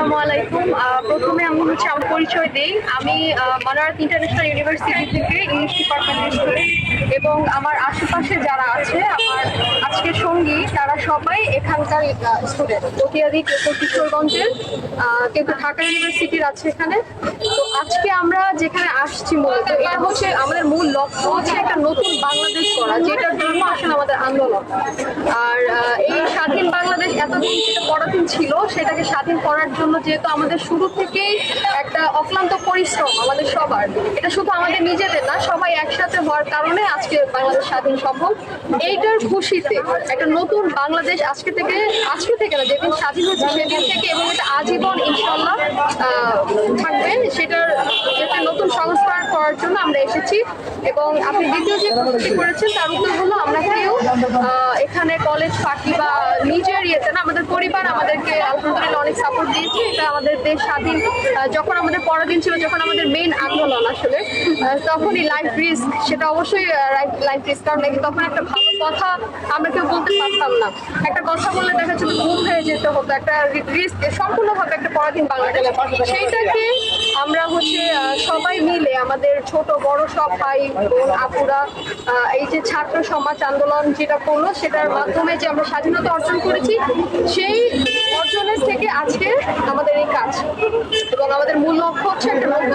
আসসালামু আলাইকুম। প্রথমে আমি হচ্ছে আমার পরিচয় দিই। আমি মানারাত ইন্টারন্যাশনাল ইউনিভার্সিটি থেকে ইংলিশ ডিপার্টমেন্টের স্টুডেন্ট এবং আমার আশেপাশে যারা আছে, আমার আজকের সঙ্গী, তারা সবাই এখানকার স্টুডেন্ট পটিয়াদি কেউ কেউ কিশোরগঞ্জের কেউ ঢাকা ইউনিভার্সিটির আছে এখানে। তো আজকে আমরা যেখানে আসছি মূলত, এটা হচ্ছে আমাদের মূল লক্ষ্য, হচ্ছে একটা নতুন বাংলাদেশ করা যেটার জন্য আসলে আমাদের আন্দোলন। আর আহ, এই স্বাধীন বাংলাদেশ এতদিন যেটা পরাধীন ছিল, সেটাকে স্বাধীন করার জন্য যেহেতু আমাদের শুরু থেকেই একটা অক্লান্ত পরিশ্রম আমাদের সবার, এটা শুধু আমাদের নিজেদের না, সবাই একসাথে হওয়ার কারণে আজকে বাংলাদেশ স্বাধীন সম্ভব। এইটার খুশিতে একটা নতুন বাংলাদেশ আজকে থেকে আজকে থেকে না, যেদিন স্বাধীন হয়েছে সেদিন থেকে এবং এটা আজীবন ইনশাল্লাহ আহ, থাকবে সেটার একটা নতুন সংস্কার করার জন্য আমরা এসেছি এবং আপনি দ্বিতীয় যে প্রশ্নটি করেছেন, তার উত্তর হলো আমরা কেউ এখানে কলেজ ফাঁকি বা নিজের ইয়েতে না, আমাদের পরিবার আমাদেরকে আলহামদুলিল্লাহ অনেক সাপোর্ট দিয়েছে। এটা আমাদের দেশ স্বাধীন যখন আমাদের পরাধীন ছিল, যখন আমাদের মেইন আন্দোলন আসলে তখনই লাইফ রিস্ক সেটা অবশ্যই লাইফ রিস্ক কারণ তখন একটা ভালো কথা আমরা কেউ বলতে পারতাম না। একটা কথা বললে দেখা যাচ্ছে ঘুম হয়ে যেতে হতো, একটা রিস্ক সম্পূর্ণভাবে একটা পরাধীন বাংলাদেশ। সেইটাকে আমরা হচ্ছে সবাই মিলে আমাদের ছোট, বড় সব ভাই বোন, আপুরা এই যে ছাত্র সমাজ আন্দোলন যেটা করল, সেটার মাধ্যমে যে আমরা স্বাধীনতা অর্জন করেছি, সেই অর্জনের থেকে আজকে আমাদের এই কাজ এবং আমাদের মূল লক্ষ্য হচ্ছে একটা নতুন।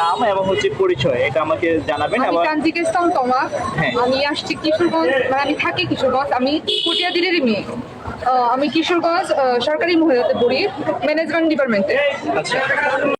নাম এবং হচ্ছে পরিচয় এটা আমাকে জানাবেন আমি কাঞ্জিকা ইসলাম তমা। হ্যাঁ। আমি আসছি কিশোরগঞ্জ মানে আমি থাকি কিশোরগঞ্জ আমি কুটিয়া দিলেরই মেয়ে আমি কিশোরগঞ্জ সরকারি মহিলাতে পড়ি ম্যানেজমেন্ট ডিপার্টমেন্টে। আচ্ছা।